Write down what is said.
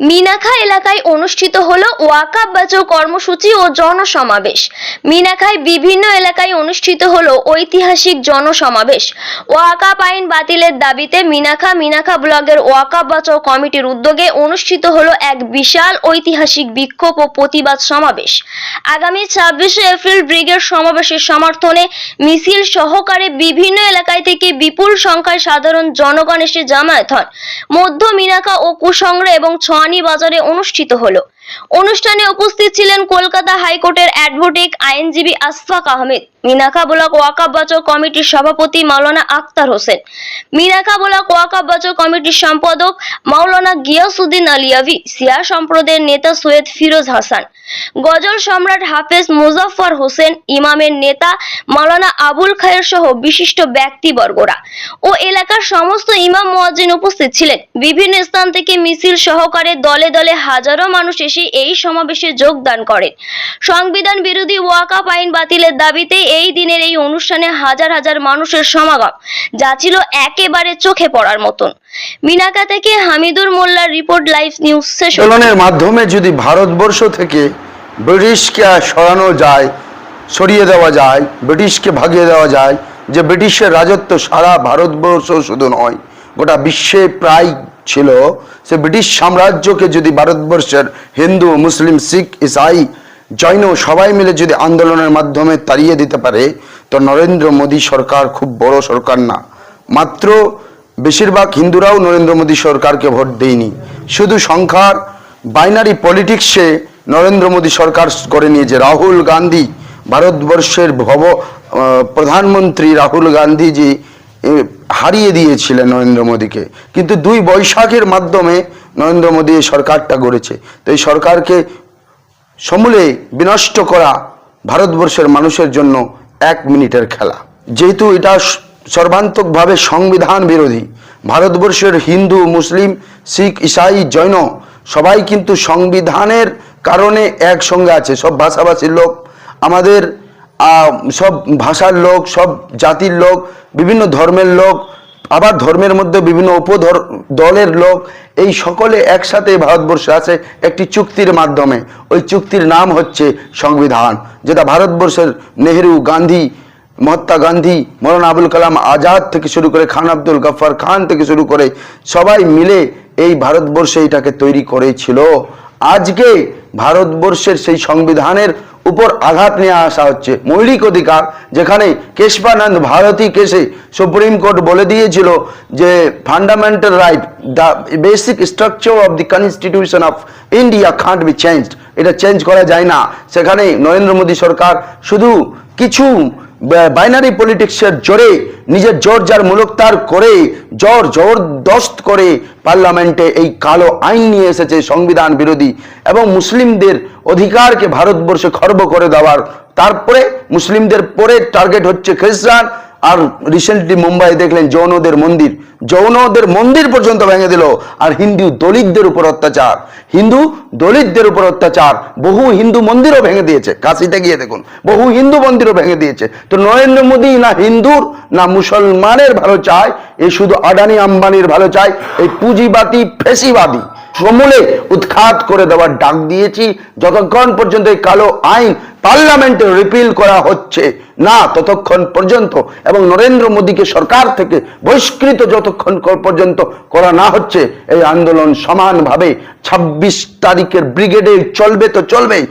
মিনাখা এলাকায় অনুষ্ঠিত হলো ওয়াকাব বাঁচাও কর্মসূচি ও জনসমাবেশ। মিনাখায় বিভিন্ন এলাকায় অনুষ্ঠিত হলো ঐতিহাসিক জনসমাবেশ। ওয়াকাব আইন বাতিলের দাবিতে মিনাখা মিনাখা ব্লগের ওয়াকাব বাঁচাও কমিটির উদ্যোগে অনুষ্ঠিত হলো এক বিশাল ঐতিহাসিক বিক্ষোভ ও প্রতিবাদ সমাবেশ। আগামী ছাব্বিশে এপ্রিল ব্রিগেড সমাবেশের সমর্থনে মিছিল সহকারে বিভিন্ন এলাকায় থেকে বিপুল সংখ্যায় সাধারণ জনগণ এসে জামায়াত হন। মধ্য মিনাখা ও কুসংরা এবং বাজারে অনুষ্ঠিত হলো। অনুষ্ঠানে উপস্থিত ছিলেন কলকাতা হাইকোর্টের অ্যাডভোকেট আইনজীবী আশফাক আহমেদ মিনাকা ব্লক ওয়াকাব বাচক কমিটির সভাপতি মাওলানা আক্তার হোসেন মিনাকা ব্লক ওয়াকাব বাচক কমিটির সম্পাদক মাওলানা গিয়াসউদ্দিন আলিয়াভি সিয়া সম্প্রদায়ের নেতা সৈয়দ ফিরোজ হাসান, গজল সম্রাট হাফেজ মুজাফফর হোসেন, ইমামের নেতা মাওলানা আবুল খায়ের সহ বিশিষ্ট ব্যক্তিবর্গরা ও এলাকার সমস্ত ইমাম মুয়াজ্জিন উপস্থিত ছিলেন। বিভিন্ন স্থান থেকে মিছিল সহকারে দলে দলে হাজারো মানুষ এসে এই সমাবেশে যোগদান করেন। সংবিধান বিরোধী ওয়াকাপ আইন বাতিলের দাবিতে এই দিনের এই অনুষ্ঠানে হাজার হাজার মানুষের সমাগম, যা ছিল একেবারে চোখে পড়ার মতন। মিনাকা থেকে হামিদুর মোল্লার রিপোর্ট লাইভ নিউজ সেশন। মাধ্যমে যদি ভারতবর্ষ থেকে ব্রিটিশকে সরানো যায়, সরিয়ে দেওয়া যায়, ব্রিটিশকে ভাগিয়ে দেওয়া যায়, যে ব্রিটিশের রাজত্ব সারা ভারতবর্ষ শুধু নয়, গোটা বিশ্বে প্রায় ছিল, সে ব্রিটিশ সাম্রাজ্যকে যদি ভারতবর্ষের হিন্দু, মুসলিম, শিখ, ইসাই, জৈন সবাই মিলে যদি আন্দোলনের মাধ্যমে তাড়িয়ে দিতে পারে, তো নরেন্দ্র মোদী সরকার খুব বড় সরকার না। মাত্র বেশিরভাগ হিন্দুরাও নরেন্দ্র মোদী সরকারকে ভোট দেয়নি। শুধু সংখ্যার বাইনারি পলিটিক্সে নরেন্দ্র মোদী সরকার করে নিয়েছে। রাহুল গান্ধী, ভারতবর্ষের ভব প্রধানমন্ত্রী রাহুল গান্ধীজি হারিয়ে দিয়েছিলেন নরেন্দ্র মোদীকে। কিন্তু দুই বৈশাখের মাধ্যমে নরেন্দ্র মোদী এই সরকারটা গড়েছে। তো এই সরকারকে সমূলে বিনষ্ট করা ভারতবর্ষের মানুষের জন্য এক মিনিটের খেলা। যেহেতু এটা সর্বান্তকভাবে সংবিধান বিরোধী, ভারতবর্ষের হিন্দু, মুসলিম, শিখ, ইসাই, জৈন সবাই কিন্তু সংবিধানের কারণে একসঙ্গে আছে। সব ভাষাভাষীর লোক, আমাদের সব ভাষার লোক, সব জাতির লোক বিভিন্ন ধর্মের লোক, আবার ধর্মের মধ্যে বিভিন্ন উপধর, দলের লোক, এই সকলে একসাথে ভারতবর্ষে আছে একটি চুক্তির মাধ্যমে। ওই চুক্তির নাম হচ্ছে সংবিধান, যেটা ভারতবর্ষের নেহেরু, গান্ধী, মহাত্মা গান্ধী, মৌলানা আবুল কালাম আজাদ থেকে শুরু করে খান আব্দুল গফর খান থেকে শুরু করে সবাই মিলে এই ভারতবর্ষে এটাকে তৈরি করেছিল। আজকে ভারতবর্ষের সেই সংবিধানের উপর আঘাত নিয়ে আসা হচ্ছে। মৌলিক অধিকার, যেখানে কেশবানন্দ ভারতী কেসে সুপ্রিম কোর্ট বলে দিয়েছিল যে fundamental right the basic structure of the constitution of India can't be changed এটা চেঞ্জ করা যায় না। সেখানে নরেন্দ্র মোদী সরকার শুধু কিছু বাইনারি পলিটিক্সের জোরে নিজের জোর যার মূলকতার করে, জোর জবরদস্ত করে পার্লামেন্টে এই কালো আইন নিয়ে এসেছে সংবিধান বিরোধী এবং মুসলিমদের অধিকারকে ভারতবর্ষে খর্ব করে দেওয়ার। তারপরে মুসলিমদের পরে টার্গেট হচ্ছে খ্রিস্টান। আর রিসেন্টলি মুম্বাই দেখলেন যৌনদের মন্দির। যৌনদের মন্দির পর্যন্ত ভেঙে দিল। আর হিন্দু দলিতদের উপর অত্যাচার। হিন্দু দলিতদের উপর অত্যাচার। বহু হিন্দু মন্দিরও ভেঙে দিয়েছে। কাশিতে গিয়ে দেখুন, বহু হিন্দু মন্দিরও ভেঙে দিয়েছে। তো নরেন্দ্র মোদী না হিন্দুর, না মুসলমানের ভালো চায়, এ শুধু আডানি আম্বানির ভালো চায়, এই পুঁজিবাদী ফেসিবাদী। সমূলে উৎখাত করে দেওয়ার ডাক দিয়েছি। যতক্ষণ পর্যন্ত এই কালো আইন পার্লামেন্টে রিপিল করা হচ্ছে না, ততক্ষণ পর্যন্ত এবং নরেন্দ্র মোদীকে সরকার থেকে বহিষ্কৃত যতক্ষণ পর্যন্ত করা না হচ্ছে, এই আন্দোলন সমানভাবে ছাব্বিশ তারিখের ব্রিগেডে চলবে তো চলবেই।